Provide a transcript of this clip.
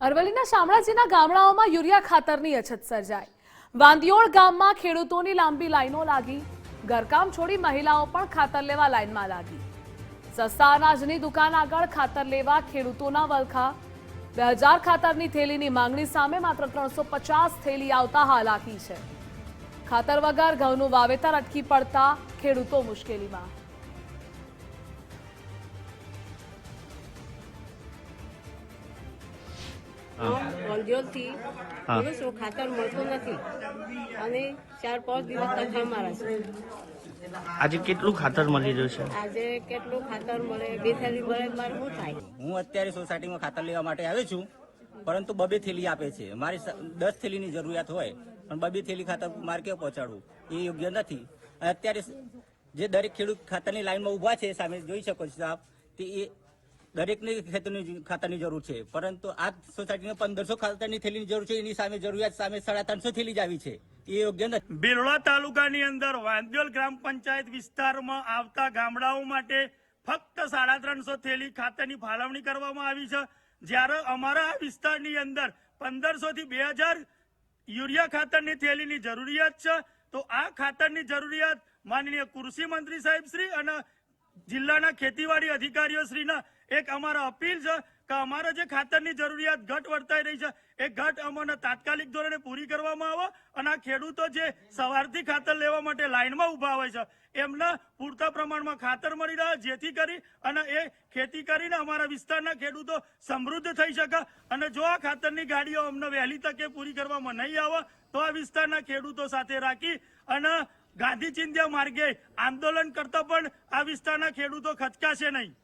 અરવલ્લીના શામળાજીના ગામડાઓમાં યુરિયા ખાતરની અછત સર્જાઈ. વાંદિયોળ ગામમાં ખેડૂતોની લાંબી લાઈનો લાગી. ઘરકામ છોડી મહિલાઓ પણ ખાતર લેવા લાઈનમાં લાગી. સસ્તા અનાજની દુકાન આગળ ખાતર લેવા ખેડૂતોના વલખા. બે હજાર ખાતરની થેલીની માંગણી સામે માત્ર ત્રણસો પચાસ થેલી આવતા હાલાકી છે. ખાતર વગર ઘઉંનું વાવેતર અટકી પડતા ખેડૂતો મુશ્કેલીમાં. ખાતર મળતું નથી. અને ચાર પાંચ દિવસ તકવા મારા છે. આજે કેટલું ખાતર મળી રહ્યું છે? આજે કેટલું ખાતર મળે બે થેલી મળે મારે શું થાય? હું અત્યારે સોસાયટીમાં ખાતર લેવા માટે આવ્યો છું પરંતુ બબે થેલી આપે છે. મારી દસ થેલીની જરૂરિયાત હોય પણ બબે થેલી ખાતર મારે કેવું પહોંચાડવું? એ યોગ્ય નથી. અત્યારે જે દરેક ખેડૂત ખાતરની લાઈનમાં ઊભા છે સામે જોઈ શકો છો આપ તે એ દરેકને ખેતરની ખાતરની જરૂર છે. પરંતુ આ સોસાયટીને પંદરસો ખાતરની થેલીની જરૂર છે. એની સામે જરૂરિયાત સામે સાડા ત્રણસો થેલી જ આવી છે. એ યોગ્ય નથી. બિલોડા તાલુકાની અંદર વાંદ્યોલ ગ્રામ પંચાયત વિસ્તારમાં આવતા ગામડાઓ માટે ફક્ત સાડા ત્રણસો થેલી ખાતરની ફાળવણી કરવામાં આવી છે. જ્યારે અમારા વિસ્તારની અંદર પંદરસો થી બે હજાર યુરિયા ખાતરની થેલીની જરૂરિયાત છે. તો આ ખાતરની જરૂરિયાત માનનીય કૃષિ મંત્રી સાહેબ શ્રી અને જિલ્લાના ખેતીવાડી અધિકારીઓ શ્રીના એક અમારા અપીલ છે કે અમારે જે ખાતરની જરૂરિયાત ઘટ વર્તાઈ રહી છે, એ ઘટ અમને તાત્કાલિક ધોરણે પૂરી કરવામાં આવે અને આ ખેડૂતો જે સવારથી ખાતર લેવા માટે લાઇનમાં ઊભા હોય છે, એમને પૂરતા પ્રમાણમાં ખાતર મળી રહે, જેથી કરી અને એ ખેતી કરીને અમારા વિસ્તારના ખેડૂતો સમૃદ્ધ થઈ શકે અને જો આ ખાતરની ગાડીઓ અમને વહેલી તકે પૂરી કરવામાં નહીં આવે, તો આ વિસ્તારના ખેડૂતો સાથે રાખી અને ગાંધી ચિંધ્યા માર્ગે આંદોલન કરતા પણ આ વિસ્તારના ખેડૂતો ખચકાશે નહીં.